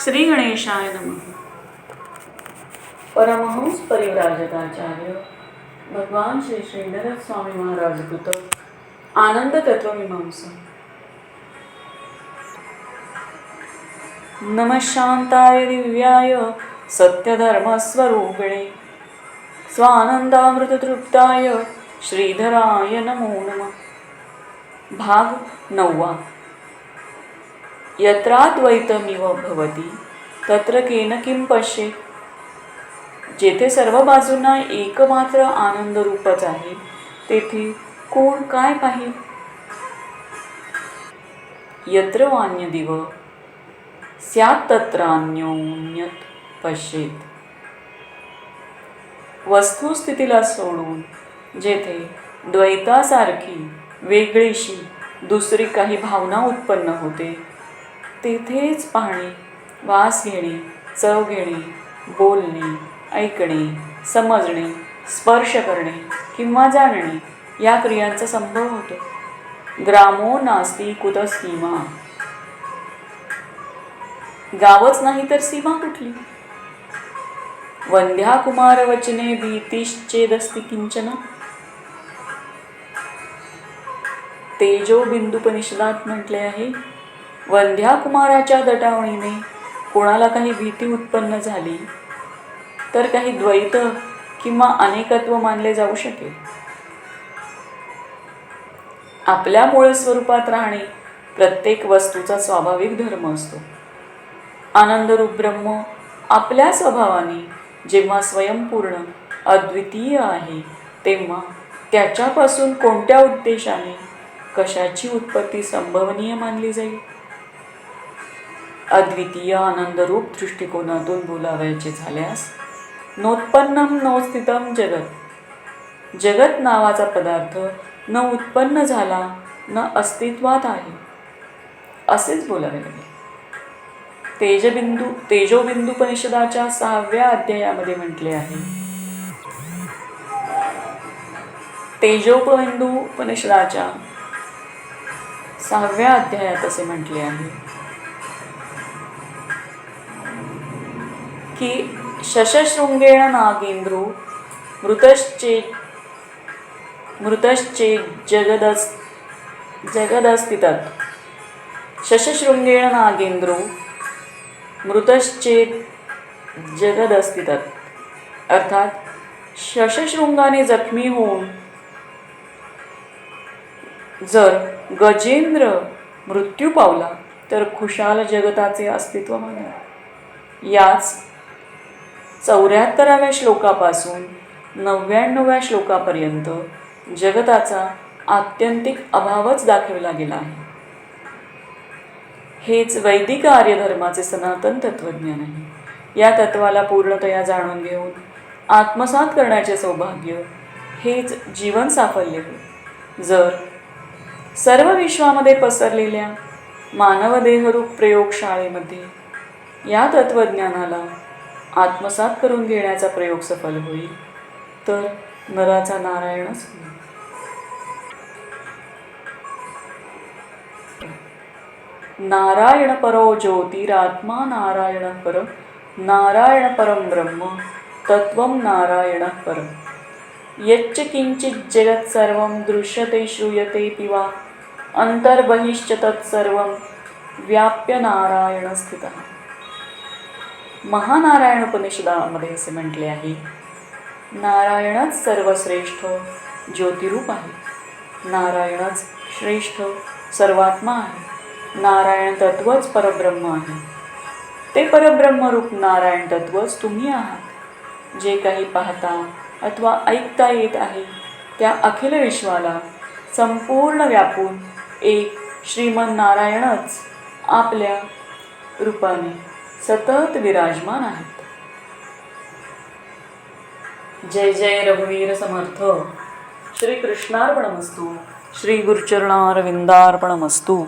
श्री गणेशाय नमः। परमहंस परिव्राजकाचार्य भगवान श्री श्रीधर स्वामी महाराज कृत आनंद तत्वमीमांसा नमः शांताय दिव्याय सत्यधर्मस्वरूपिणे। स्वानंदामृततृप्ताय श्रीधराय नमो नमः। भाग नववा। यत्राद्वैतमिव भवती तत्र केन किं पश्येत जेथे सर्व बाजूंना एकमात्र आनंद रूपच आहे तेथे कोण काय पाहिल यत्र वान्य दिव स्यात् तत्रान्योन्यत पश्येत। वस्तुस्थितीला सोडून जेथे द्वैतासारखी वेगळीशी दुसरी काही भावना उत्पन्न होते तेथेच पाहणे वास घेणे चव घेणे बोलणे ऐकणे समजणे स्पर्श करणे किंवा जाणणे या क्रियांचा संभव होतो. ग्रामो नास्ती कुत सीमा. गावच नाही तर सीमा कुठली? वंध्या कुमार वचने भीतीश्चेदस्ती किंचन. तेजो बिंदुपनिषदात म्हटले आहे वंध्या कुमाराच्या दटावणीने कोणाला काही भीती उत्पन्न झाली तर काही द्वैत किंवा अनेकत्व मानले जाऊ शकेल. आपल्या मूळ स्वरूपात राहणे प्रत्येक वस्तूचा स्वाभाविक धर्म असतो. आनंदरूप ब्रह्म आपल्या स्वभावाने जेव्हा स्वयंपूर्ण अद्वितीय आहे तेव्हा त्याच्यापासून कोणत्या उद्देशाने कशाची उत्पत्ती संभवनीय मानली जाईल? अद्वितीय आनंदरूप दृष्टिकोनातून बोलावायचे झाल्यास नोत्पन्नम नोस्थितम जगत. जगत नावाचा पदार्थ न उत्पन्न झाला न अस्तित्वात आहे. असेच बोलावे लागेल. तेजबिंदू तेजोबिंदू परिषदाच्या सहाव्या अध्यायामध्ये म्हटले आहे. तेजोबिंदूपनिषदाच्या सहाव्या अध्यायात असे म्हटले आहे. की शशशृङ्गेण नागेन्द्रो मृतश्चे मृतश्चे जगदस् शशशृङ्गेण नागेन्द्रो मृतश्चेत् मृतश्चेत जगदस्तितत्। अर्थात शशशृंगाने जखमी होऊन जर गजेंद्र मृत्यू पावला तर खुशाल जगताचे अस्तित्व माना याच चौऱ्याहत्तराव्या श्लोकापासून नव्याण्णव्या श्लोकापर्यंत जगताचा आत्यंतिक अभावच दाखवला गेला आहे. हेच वैदिक आर्यधर्माचे सनातन तत्वज्ञान आहे. या तत्वाला पूर्णतया जाणून घेऊन आत्मसात करण्याचे सौभाग्य हेच जीवन साफल्य होय जर सर्व विश्वामध्ये पसरलेल्या मानवदेहरूप प्रयोगशाळेमध्ये या तत्वज्ञानाला आत्मसात करून घेण्याचा प्रयोग सफल होईल. तर नराचा नारायणच नारायण परो ज्योतिरात्मा नारायण पर नारायण परम ब्रह्म तत्व नारायण परम यच्च किंचित् जगत् सर्वं दृश्यते श्रूयते पिवा अंतर्बहिश्च तत्सर्व व्याप्य नारायण स्थित। महानारायण उपनिषदामध्ये असे म्हटले आहे नारायणच सर्वश्रेष्ठ ज्योतिरूप आहे. नारायणच श्रेष्ठ सर्वात्मा आहे. नारायण तत्वच परब्रह्म आहे. ते परब्रह्मरूप नारायण तत्वच तुम्ही आहात. जे काही पाहता अथवा ऐकता येत आहे त्या अखिल विश्वाला संपूर्ण व्यापून एक श्रीमन नारायणच आपल्या रूपाने सतत विराजमान आहेत. जय जय रघुवीर समर्थ. श्री कृष्णार्पणमस्तू श्री गुरुचरणारविंदार्पणमस्तू